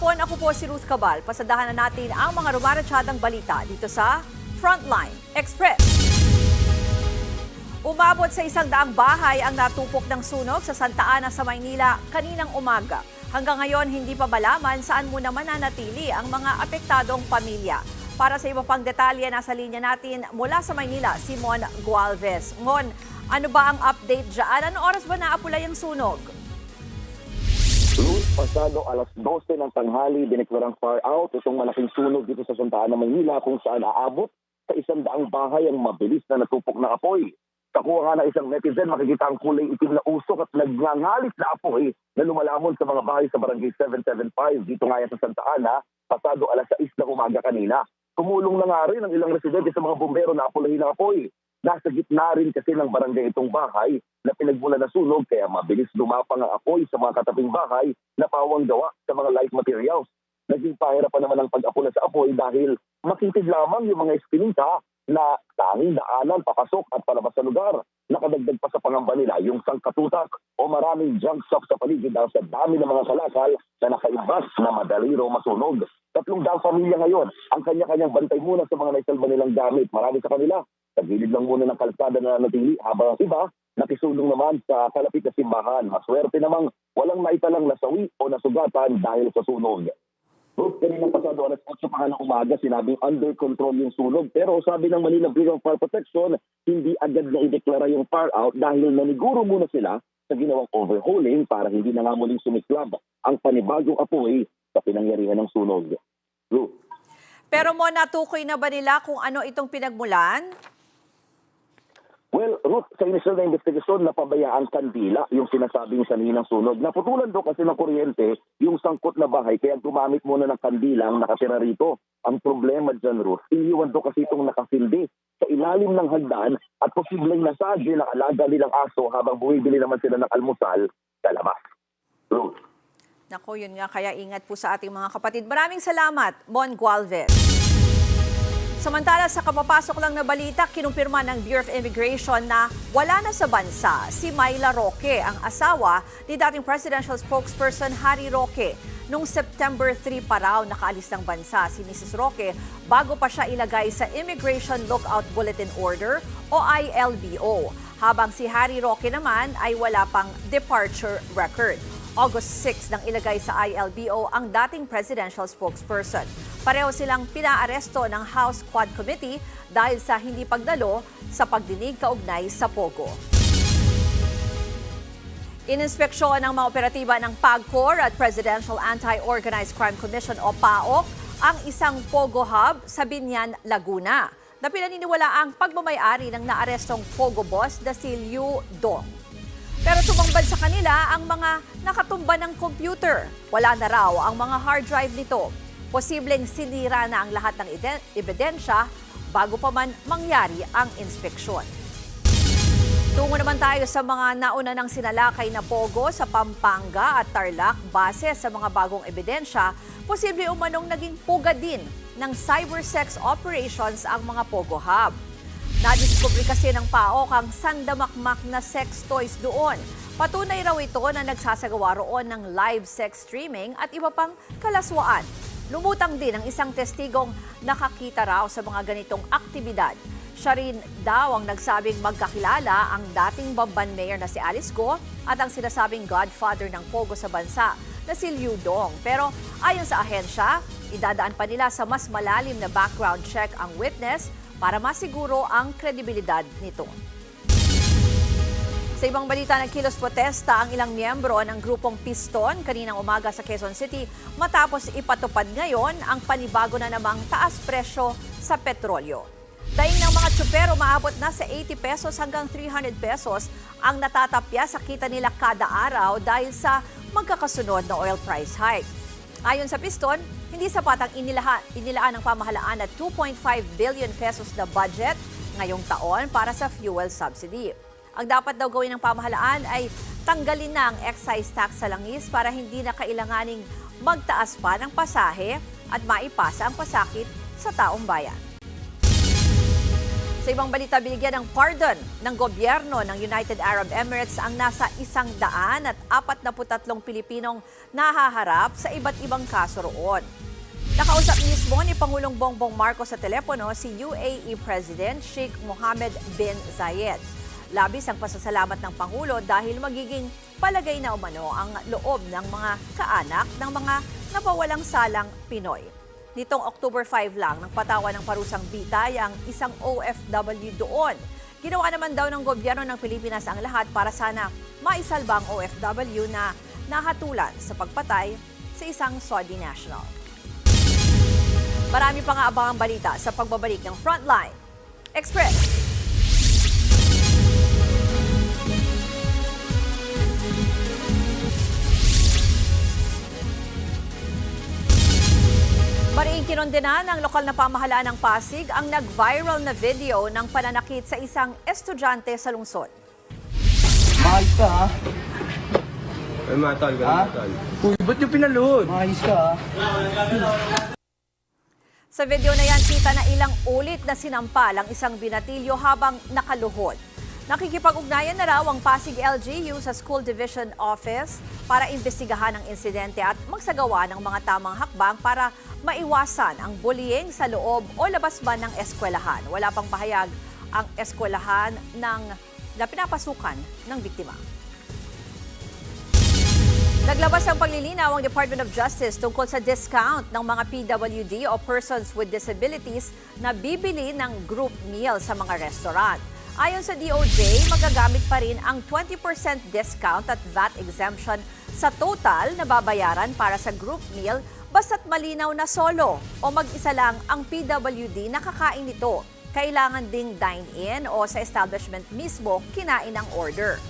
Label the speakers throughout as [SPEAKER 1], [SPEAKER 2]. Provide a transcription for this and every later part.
[SPEAKER 1] hapon, ako po si Ruth Cabal. Pasadahan na natin ang mga rumaratsyadang balita dito sa Frontline Express. Umabot sa isang daang bahay ang natupok ng sunog sa Santa Ana sa Maynila kaninang umaga. Hanggang ngayon, hindi pa malaman saan muna mananatili ang mga apektadong pamilya. Para sa iba pang detalye, nasa linya natin mula sa Maynila, si Mon Gualvez. Mon, ano ba ang update dyan? Anong oras ba naapulay ang sunog?
[SPEAKER 2] Pasado alas 12 ng tanghali, dineklarang far out itong malaking sunog dito sa Santa Ana, Maynila kung saan aabot sa isang daang bahay ang mabilis na natupok na apoy. Kakuha nga ng isang netizen, makikita ang kulay itim na usok at nagngangalit na apoy na lumalamon sa mga bahay sa barangay 775 dito nga yan sa Santa Ana, pasado alas 6 ng umaga kanina. Tumulong na nga rin ang ilang residente sa mga bumbero na apulahin ng apoy. Nasa gitna rin kasi ng barangay itong bahay na pinagmula na sunog kaya mabilis lumapang ang apoy sa mga katabing bahay na pawang gawa sa mga light materials. Naging pahirapan naman ang pag-apula sa apoy dahil makitid lamang yung mga espinita na tanging daanan papasok at palabas sa lugar. Nakadagdag pa sa pangamba nila yung sangkatutak o maraming junk shop sa paligid dahil sa dami ng mga kalakal na nakaimbas na madali raw masunog. Tatlong daang pamilya ngayon ang kanya-kanyang bantay muna sa mga naisalba nilang gamit. Marami sa kanila sa gilid lang muna ng kalsada na natili habang ang iba nakisulong naman sa kalapit na simbahan. Maswerte namang walang naitalang nasawi o nasugatan dahil sa sunog. Ruth, kanina pasado alas 8 pa ng umaga, sinabing under control yung sunog. Pero sabi ng Manila Bureau of Fire Protection, hindi agad na ideklara yung fire out dahil naniguro muna sila sa ginawang overhauling para hindi na nga muling sumiklab ang panibagong apoy sa pinangyarihan ng sunog. Ruth.
[SPEAKER 1] Pero mo natukoy na ba nila kung ano itong pinagmulan?
[SPEAKER 2] Well, Ruth, sa initial na investigasyon, napabayaan kandila yung sinasabing sanhi ng sunog. Naputulan do kasi ng kuryente yung sangkot na bahay kaya gumamit muna ng kandila ang nakatira rito. Ang problema dyan, Ruth, iniwan do kasi itong nakasildi sa ilalim ng hagdan at posibleng nasadyo ng alaga nilang aso habang buwibili naman sila ng almusal sa labas. Ruth.
[SPEAKER 1] Nako, yun nga, kaya ingat po sa ating mga kapatid. Maraming salamat, Mon Gualvez. Samantala sa kapapasok lang na balita, kinumpirma ng Bureau of Immigration na wala na sa bansa si Myla Roque, ang asawa ni dating presidential spokesperson Harry Roque. Noong September 3 pa raw nakaalis ng bansa si Mrs. Roque bago pa siya ilagay sa Immigration Lookout Bulletin Order o ILBO. Habang si Harry Roque naman ay wala pang departure record. August 6 nang ilagay sa ILBO ang dating presidential spokesperson. Pareho silang pinaaresto ng House Quad Committee dahil sa hindi pagdalo sa pagdinig kaugnay sa Pogo. Ininspeksyon ng mga operatiba ng PAGCOR at Presidential Anti-Organized Crime Commission o PAOK ang isang Pogo Hub sa Binyan, Laguna na pinaniniwala ang pagmamayari ng naarestong Pogo boss na si Liu Dong. Pero sumambad sa kanila ang mga nakatumba ng computer. Wala na raw ang mga hard drive nito. Posibleng sinira na ang lahat ng ide- ebidensya bago pa man mangyari ang inspeksyon. Tungo naman tayo sa mga nauna ng sinalakay na Pogo sa Pampanga at Tarlac base sa mga bagong ebidensya, posible umanong naging puga din ng cybersex operations ang mga Pogo Hub. Nadiskubre kasi ng PAOK ang sandamakmak na sex toys doon. Patunay raw ito na nagsasagawa roon ng live sex streaming at iba pang kalaswaan. Lumutang din ang isang testigong nakakita raw sa mga ganitong aktibidad. Siya rin daw ang nagsabing magkakilala ang dating Bamban Mayor na si Alice Go at ang sinasabing godfather ng Pogo sa bansa na si Liu Dong. Pero ayon sa ahensya, idadaan pa nila sa mas malalim na background check ang witness para masiguro ang kredibilidad nito. Sa ibang balita, nagkilos protesta ang ilang miyembro ng grupong Piston kaninang umaga sa Quezon City matapos ipatupad ngayon ang panibago na namang taas presyo sa petrolyo. Daing ng mga tsupero maabot na sa 80 pesos hanggang 300 pesos ang natatapya sa kita nila kada araw dahil sa magkakasunod na oil price hike. Ayon sa Piston, hindi sapat ang inilaha, inilaan ng pamahalaan na 2.5 billion pesos na budget ngayong taon para sa fuel subsidy. Ang dapat daw gawin ng pamahalaan ay tanggalin na ang excise tax sa langis para hindi na kailanganing magtaas pa ng pasahe at maipasa ang pasakit sa taong bayan. Sa ibang balita, binigyan ng pardon ng gobyerno ng United Arab Emirates ang nasa isang daan at apat na putatlong Pilipinong nahaharap sa iba't ibang kaso roon. Nakausap mismo ni Pangulong Bongbong Marcos sa telepono si UAE President Sheikh Mohammed bin Zayed. Labis ang pasasalamat ng Pangulo dahil magiging palagay na umano ang loob ng mga kaanak ng mga napawalang salang Pinoy. Nitong October 5 lang, nang patawa ng parusang bitay ang isang OFW doon. Ginawa naman daw ng gobyerno ng Pilipinas ang lahat para sana maisalba ang OFW na nahatulan sa pagpatay sa isang Saudi national. Marami pa nga abangang balita sa pagbabalik ng Frontline Express. Mariing kinondena ng lokal na pamahalaan ng Pasig ang nag-viral na video ng pananakit sa isang estudyante sa lungsod.
[SPEAKER 3] Maayos ka ha?
[SPEAKER 4] Ay, matol,
[SPEAKER 3] Ha?
[SPEAKER 4] ganun, matol. Uy, ba't yung pinalood?
[SPEAKER 3] Maayos ka ha?
[SPEAKER 1] Sa video na yan, kita na ilang ulit na sinampal ang isang binatilyo habang nakaluhod. Nakikipag-ugnayan na raw ang Pasig LGU sa School Division Office para imbestigahan ang insidente at magsagawa ng mga tamang hakbang para maiwasan ang bullying sa loob o labas ba ng eskwelahan. Wala pang pahayag ang eskwelahan ng, na pinapasukan ng biktima. Naglabas ng paglilinaw ang Department of Justice tungkol sa discount ng mga PWD o persons with disabilities na bibili ng group meal sa mga restaurant. Ayon sa DOJ, magagamit pa rin ang 20% discount at VAT exemption sa total na babayaran para sa group meal basta't malinaw na solo o mag-isa lang ang PWD na kakain nito. Kailangan ding dine-in o sa establishment mismo kinain ang order.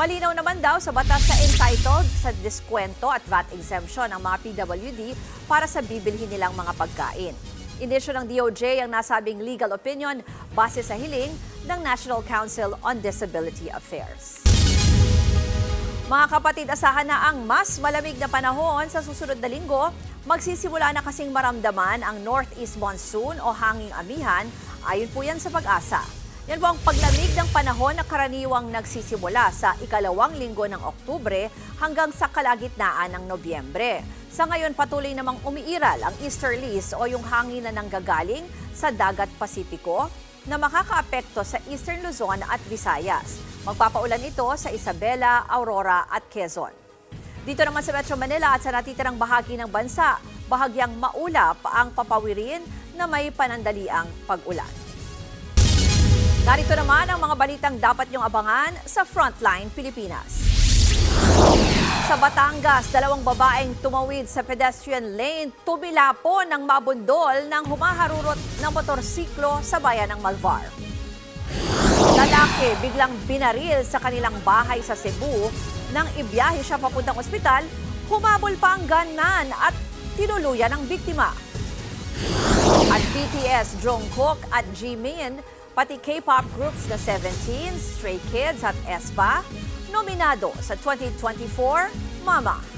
[SPEAKER 1] Malinaw naman daw sa batas sa entitled sa diskwento at VAT exemption ng mga PWD para sa bibilhin nilang mga pagkain. Inisyo ng DOJ ang nasabing legal opinion base sa hiling ng National Council on Disability Affairs. Mga kapatid, asahan na ang mas malamig na panahon sa susunod na linggo. Magsisimula na kasing maramdaman ang northeast monsoon o hanging amihan. Ayon po yan sa pag-asa. Yan po ang paglamig ng panahon na karaniwang nagsisimula sa ikalawang linggo ng Oktubre hanggang sa kalagitnaan ng Nobyembre. Sa ngayon, patuloy namang umiiral ang easterlies o yung hangin na nanggagaling sa dagat Pasipiko na makakaapekto sa Eastern Luzon at Visayas. Magpapaulan ito sa Isabela, Aurora at Quezon. Dito naman sa Metro Manila at sa natitirang bahagi ng bansa, bahagyang maulap ang papawirin na may panandaliang pag-ulan. Narito naman ang mga balitang dapat niyong abangan sa Frontline Pilipinas. Sa Batangas, dalawang babaeng tumawid sa pedestrian lane, tumila po ng mabundol ng humaharurot ng motorsiklo sa bayan ng Malvar. Lalaki biglang binaril sa kanilang bahay sa Cebu nang ibiyahe siya papuntang ospital, humabol pa ang gunman at tinuluyan ang biktima. At BTS, Jungkook at Jimin, pati K-pop groups na 17, Stray Kids at aespa, nominado sa 2024 Mama.